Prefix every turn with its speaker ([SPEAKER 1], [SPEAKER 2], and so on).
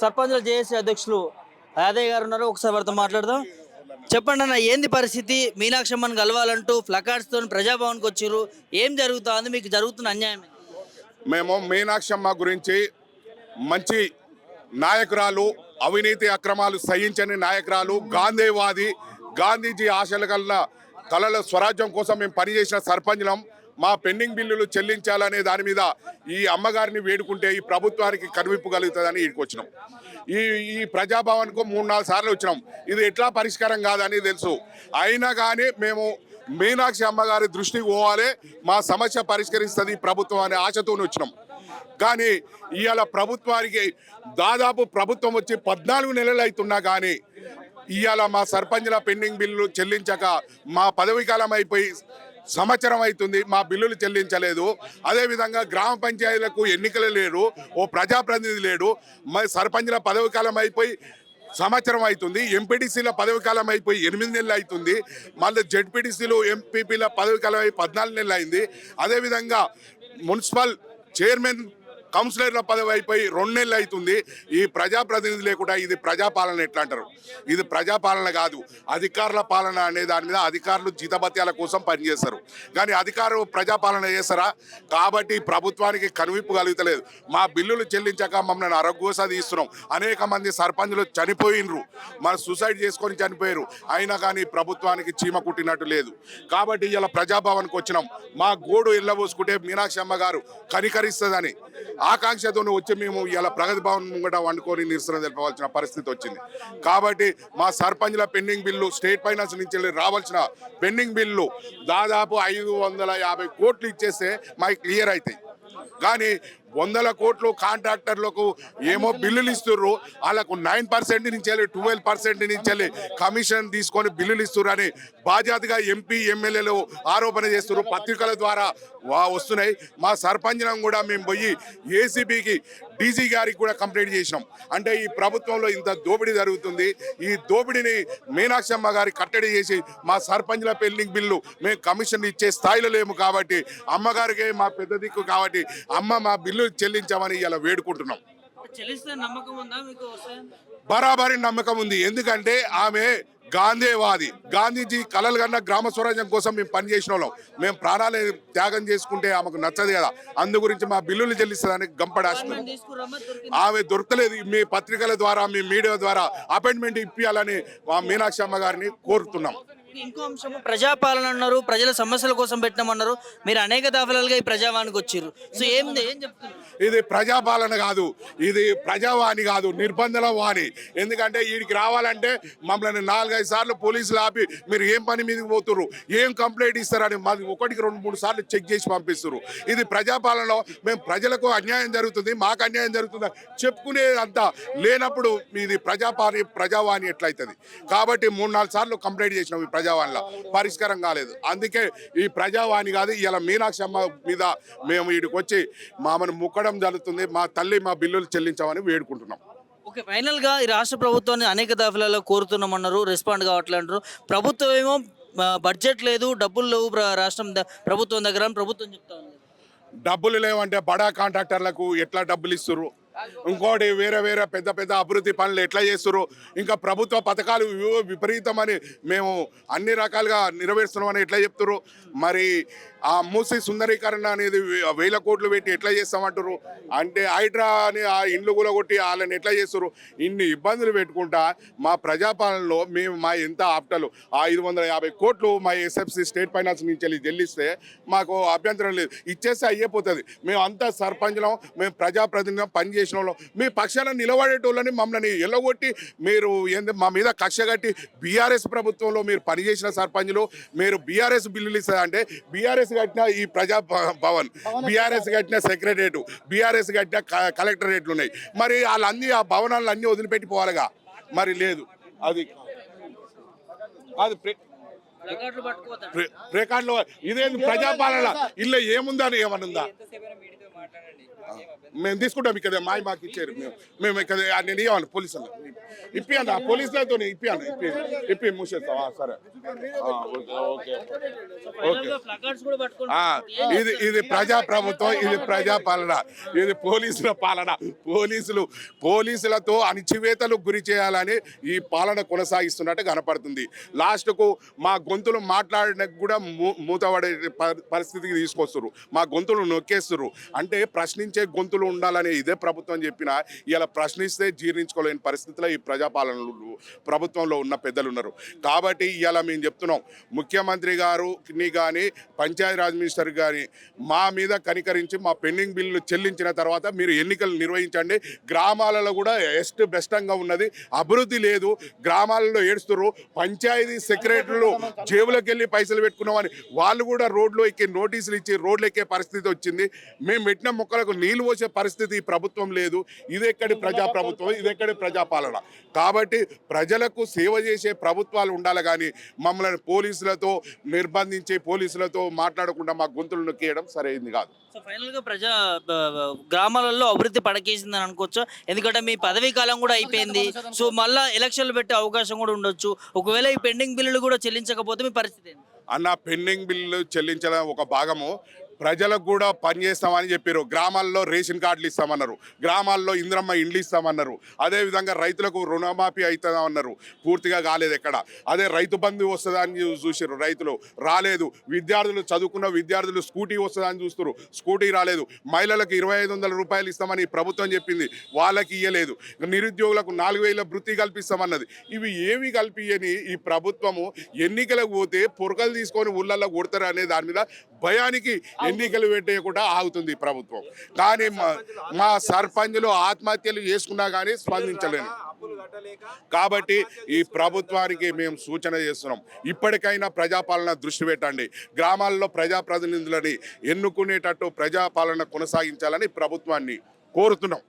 [SPEAKER 1] సర్పంచుల జేఏసీ అధ్యక్షులు యాదయ్య గారు ఉన్నారు. ఒకసారి వారితో మాట్లాడదాం. చెప్పండి అన్న ఏంది పరిస్థితి? మీనాక్షమ్మని కలవాలంటూ ఫ్లకార్డ్స్తో ప్రజాభవన్కి వచ్చారు ఏం జరుగుతుంది? మీకు జరుగుతున్న అన్యాయం
[SPEAKER 2] మేము మీనాక్షమ్మ గురించి మంచి నాయకురాలు అవినీతి అక్రమాలు సహించని నాయకురాలు గాంధీవాది గాంధీజీ ఆశలు కల కళల స్వరాజ్యం కోసం మేము పనిచేసిన సర్పంచ్లం. మా పెండింగ్ బిల్లులు చెల్లించాలనే దాని మీద ఈ అమ్మగారిని వేడుకుంటే ఈ ప్రభుత్వానికి కనువిప్పు కలుగుతుందని ఇక్కడికి వచ్చినాం. ఈ ఈ ప్రజాభవన్కు మూడు నాలుగు సార్లు వచ్చినాం. ఇది ఎట్లా పరిష్కారం కాదని తెలుసు. అయినా కానీ మేము మీనాక్షి అమ్మగారి దృష్టికి పోవాలి మా సమస్య పరిష్కరిస్తుంది ప్రభుత్వం అనే ఆశతో వచ్చినాం. కానీ ఇవాళ ప్రభుత్వానికి దాదాపు ప్రభుత్వం వచ్చి పద్నాలుగు నెలలు అవుతున్నా కానీ ఇవాళ మా సర్పంచ్ల పెండింగ్ బిల్లులు చెల్లించక మా పదవీకాలం అయిపోయి సంవత్సరం అవుతుంది మా బిల్లులు చెల్లించలేదు. అదేవిధంగా గ్రామ పంచాయతీలకు ఎన్నికలు లేరు ఓ ప్రజాప్రతినిధి లేడు. మరి సర్పంచ్ల పదవి కాలం అయిపోయి సంవత్సరం అవుతుంది ఎంపీటీసీల పదవి కాలం అయిపోయి ఎనిమిది నెలలు అవుతుంది. మళ్ళీ జెడ్పీటీసీలు ఎంపీపీల పదవి కాలం అయి పద్నాలుగు నెలలు అయింది. అదేవిధంగా మున్సిపల్ చైర్మన్ కౌన్సిలర్ల పదవి అయిపోయి రెండు నెలలు అవుతుంది. ఈ ప్రజాప్రతినిధి లేకుండా ఇది ప్రజాపాలన ఎట్లా అంటారు? ఇది ప్రజాపాలన కాదు. అధికారుల పాలన అనే దాని మీద అధికారులు జీతభత్యాల కోసం పనిచేస్తారు. కానీ అధికారులు ప్రజాపాలన చేస్తారా? కాబట్టి ప్రభుత్వానికి కనువిప్పు కలుగుతలేదు. మా బిల్లులు చెల్లించాక మమ్మల్ని అరగోస తీస్తున్నాం. అనేక మంది సర్పంచులు చనిపోయినరు. మన సూసైడ్ చేసుకొని చనిపోయారు అయినా కానీ ప్రభుత్వానికి చీమ కుట్టినట్టు లేదు. కాబట్టి ఇలా ప్రజాభవన్కి వచ్చినాం. మా గోడు ఇళ్ళబోసుకుంటే మీనాక్షి అమ్మ గారు కనికరిస్తుందని. ఆకాంక్షతో వచ్చి మేము ఇలా ప్రగతి భవన్ ముంగట వండుకొని నిరసన తెలపవలసిన పరిస్థితి వచ్చింది. కాబట్టి మా సర్పంచ్ల పెండింగ్ బిల్లు స్టేట్ ఫైనాన్స్ నుంచి వెళ్ళి రావాల్సిన పెండింగ్ బిల్లు దాదాపు ఐదు వందల యాభై కోట్లు ఇచ్చేస్తే మాకు క్లియర్ అవుతాయి. కానీ వందల కోట్లు కాంట్రాక్టర్లకు ఏమో బిల్లులు ఇస్తుర్రు. వాళ్ళకు నైన్ పర్సెంట్ నుంచి వెళ్ళి ట్వెల్వ్ పర్సెంట్ నుంచి వెళ్ళి కమిషన్ తీసుకొని బిల్లులు ఇస్తున్నారు అని బాధ్యతగా ఎంపీ ఎమ్మెల్యేలు ఆరోపణ చేస్తున్నారు పత్రికల ద్వారా వా వస్తున్నాయి. మా సర్పంచం కూడా మేము పోయి ఏసీబీకి డీజీ గారికి కూడా కంప్లైంట్ చేసినాం. అంటే ఈ ప్రభుత్వంలో ఇంత దోపిడీ జరుగుతుంది. ఈ దోపిడీని మీనాక్షమ్మ గారి కట్టడి చేసి మా సర్పంచ్ల పెండింగ్ బిల్లు మేము కమిషన్ ఇచ్చే స్థాయిలో లేము కాబట్టి అమ్మగారికి మా పెద్ద దిక్కు కాబట్టి అమ్మ మా బిల్లు చెల్లించామని ఇలా వేడుకుంటున్నాం? బరాబరి నమ్మకం ఉంది. ఎందుకంటే ఆమె గాంధీవాది. గాంధీజీ కలలు కన్నా గ్రామ స్వరాజ్యం కోసం మేము పనిచేసిన వాళ్ళం మేము ప్రాణాలు త్యాగం చేసుకుంటే ఆమెకు నచ్చదు కదా. అందు గురించి మా బిల్లులు చెల్లిస్తుందని
[SPEAKER 1] దొరికింది.
[SPEAKER 2] ఆమె దొరకలేదు. మీ పత్రికల ద్వారా మీ మీడియా ద్వారా అపాయింట్మెంట్ ఇప్పించాలని మా మీనాక్షి అమ్మ గారిని కోరుతున్నాం.
[SPEAKER 1] ఇంకో అంశం ప్రజాపాలన అన్నారు ప్రజల సమస్యల కోసం పెట్టినామన్నారు మీరు అనేక దఫలాలుగా ఈ ప్రజావానికి వచ్చారు. సో ఏంది ఏం చెప్తున్నారు?
[SPEAKER 2] ఇది ప్రజాపాలన కాదు ఇది ప్రజావాణి కాదు నిర్బంధన వాణి ఎందుకంటే వీడికి రావాలంటే మమ్మల్ని నాలుగైదు సార్లు పోలీసులు ఆపి మీరు ఏం పని మీదకి పోతుర్రు? ఏం కంప్లైంట్ ఇస్తారని మాది ఒకటికి రెండు మూడు సార్లు చెక్ చేసి పంపిస్తారు ఇది ప్రజాపాలనలో మేము ప్రజలకు అన్యాయం జరుగుతుంది మాకు అన్యాయం జరుగుతుంది చెప్పుకునేది అంతా లేనప్పుడు ఇది ప్రజాపాలి ప్రజావాణి ఎట్లయితుంది? కాబట్టి మూడు నాలుగు సార్లు కంప్లైంట్ చేసినాం ఈ ప్రజావాణిలో పరిష్కారం కాలేదు. అందుకే ఈ ప్రజావాణి కాదు ఇలా మీనాక్షి అమ్మ మీద మేము వీడికి వచ్చి మామను ముక్కడం జరుగుతుంది మా తల్లి మా బిల్లులు చెల్లించామని వేడుకుంటున్నాం.
[SPEAKER 1] ఓకే ఫైనల్గా ఈ రాష్ట్ర ప్రభుత్వాన్ని అనేక దఫలాల్లో కోరుతున్నామన్నారు రెస్పాండ్ కావట్లేదు ప్రభుత్వం ఏమో బడ్జెట్ లేదు డబ్బులు లేవు రాష్ట్రం ప్రభుత్వం దగ్గర ప్రభుత్వం చెప్తా
[SPEAKER 2] డబ్బులు లేవంటే బడా కాంట్రాక్టర్లకు ఎట్లా డబ్బులు ఇస్తుర్రు? ఇంకోటి వేరే వేరే పెద్ద పెద్ద అభివృద్ధి పనులు ఎట్లా చేస్తారు ఇంకా ప్రభుత్వ పథకాలు విపరీతమని మేము అన్ని రకాలుగా నెరవేరుస్తున్నామని ఎట్లా చెప్తుర్రు? మరి ఆ మూసి సుందరీకరణ అనేది వేల కోట్లు పెట్టి ఎట్లా చేస్తామంటారు అంటే హైడ్రా అని ఆ ఇండ్లు కూడా కొట్టి వాళ్ళని ఎట్లా చేస్తారు ఇన్ని ఇబ్బందులు పెట్టుకుంటా మా ప్రజాపాలనలో మేము మా ఎంత ఆప్టలు ఆ ఐదు వందల యాభై కోట్లు మా ఎస్ఎఫ్సి స్టేట్ ఫైనాన్స్ నుంచి వెళ్ళి చెల్లిస్తే మాకు అభ్యంతరం లేదు. ఇచ్చేస్తే అయ్యిపోతుంది మేము అంతా సర్పంచం మేము ప్రజాప్రతినిధులం వాళ్ళం మీ పక్షాన నిలబడేటోళ్ళని మమ్మల్ని ఎల్లగొట్టి మీరు ఏంది మా మీద కక్ష కట్టి బీఆర్ఎస్ ప్రభుత్వంలో మీరు పనిచేసిన సర్పంచ్లు మీరు బీఆర్ఎస్ బిల్లులు ఇస్తారు అంటే బీఆర్ఎస్ కట్టిన ఈ ప్రజా భవన్ బీఆర్ఎస్ కట్టిన సెక్రటరేట్ బీఆర్ఎస్ కట్టిన కలెక్టరేట్లు ఉన్నాయి. మరి వాళ్ళన్నీ ఆ భవనాలు అన్నీ వదిలిపెట్టి పోవాలిగా? మరి లేదు. అది అది
[SPEAKER 1] రికార్డులు
[SPEAKER 2] ఇదేంది ప్రజాపాలన? ఇల్లు ఏముందని ఏమనుందా? మేము తీసుకుంటాం ఇక్కడ మాయ మాకు ఇచ్చారు. మేము మేము ఇక్కడ నేను ఇవ్వాలి పోలీసులు. ఇప్పియండి ఆ పోలీసులతో ఇప్పియండి ఇప్పి ఇప్పి మూసేస్తాం సరే. ఆ, ఓకే ఇది ఇది ప్రజా ప్రభుత్వం ఇది ప్రజా పాలన. ఇది పోలీసుల పాలన. పోలీసులు పోలీసులతో అణిచివేతలు గురి చేయాలని ఈ పాలన కొనసాగిస్తున్నట్టు కనపడుతుంది. లాస్ట్కు మా గొంతులు మాట్లాడడానికి కూడా మూ- మూతపడే పరిస్థితికి తీసుకొస్తారు మా గొంతులు నొక్కేస్తారు అంటే ప్రశ్నించే గొంతులు ఉండాలని ఇదే ప్రభుత్వం చెప్పిన ఇలా ప్రశ్నిస్తే జీర్ణించుకోలేని పరిస్థితిలో ఈ ప్రజాపాలనలు ప్రభుత్వంలో ఉన్న పెద్దలు ఉన్నారు కాబట్టి ఇలా మేము చెప్తున్నాం ముఖ్యమంత్రి గారుని కానీ పంచాయతీరాజ్ మినిస్టర్ కానీ మా మీద కనికరించి మా పెండింగ్ బిల్లులు చెల్లించిన తర్వాత మీరు ఎన్నికలు నిర్వహించండి. గ్రామాలలో కూడా ఎస్ట్ బెస్టంగా ఉన్నది అభివృద్ధి లేదు గ్రామాలలో ఏడుస్తున్నారు పంచాయతీ సెక్రటరీలు జేబులోకి వెళ్ళి పైసలు పెట్టుకున్నామని వాళ్ళు కూడా రోడ్లో ఎక్కి నోటీసులు ఇచ్చి రోడ్లు ఎక్కే పరిస్థితి వచ్చింది. మేము పెట్టిన మొక్కలకు నీళ్ళు పోసే పరిస్థితి ప్రభుత్వం లేదు. ఇది ఎక్కడి ప్రజా ప్రభుత్వం ఇది ఎక్కడి ప్రజాపాలన? కాబట్టి ప్రజలకు సేవ చేసే ప్రభుత్వాలు ఉండాలి కానీ మమ్మల్ని పోలీసులతో నిర్బంధించి పోలీసులతో మాట్లాడకుండా మా గొంతులు నొక్కేయడం సరైంది కాదు.
[SPEAKER 1] సో ఫైనల్గా ప్రజా గ్రామాలలో అభివృద్ధి పడకేసిందని అనుకోవచ్చు? ఎందుకంటే మీ పదవీ కాలం కూడా అయిపోయింది. సో మళ్ళా ఎలక్షన్లు పెట్టే అవకాశం కూడా ఉండొచ్చు. ఒకవేళ ఈ పెండింగ్ బిల్లులు కూడా చెల్లించకపోతే మీ పరిస్థితి
[SPEAKER 2] అన్న పెండింగ్ బిల్లు చెల్లించడం ఒక భాగము. ప్రజలకు కూడా పనిచేస్తామని చెప్పారు గ్రామాల్లో రేషన్ కార్డులు ఇస్తామన్నారు. గ్రామాల్లో ఇంద్రమ్మ ఇండ్లు ఇస్తామన్నారు. అదేవిధంగా రైతులకు రుణమాఫీ అవుతుందన్నారు పూర్తిగా కాలేదు ఎక్కడ. అదే రైతు బంధు వస్తుందని చూసారు రైతులు. రాలేదు. విద్యార్థులు చదువుకున్న విద్యార్థులు స్కూటీ వస్తుందని చూస్తారు స్కూటీ రాలేదు. మహిళలకు ఇరవై ఐదు వందల రూపాయలు ఇస్తామని ప్రభుత్వం చెప్పింది. వాళ్ళకి ఇయ్యలేదు. నిరుద్యోగులకు నాలుగు వేల వృత్తి కల్పిస్తామన్నది. ఇవి ఏవి కల్పియని ఈ ప్రభుత్వము ఎన్నికలకు పోతే పొరకలు తీసుకొని ఊళ్ళల్లో కొడతారు అనే దాని మీద భయానికి ఎన్నికలు పెట్టేయకుండా ఆగుతుంది ప్రభుత్వం. కానీ మా- మా సర్పంచులు ఆత్మహత్యలు చేసుకున్నా కానీ స్పందించలేను. కాబట్టి ఈ ప్రభుత్వానికి మేము సూచన చేస్తున్నాం. ఇప్పటికైనా ప్రజాపాలన దృష్టి పెట్టండి. గ్రామాల్లో ప్రజాప్రతినిధులని ఎన్నుకునేటట్టు ప్రజాపాలన కొనసాగించాలని ప్రభుత్వాన్ని కోరుతున్నాం.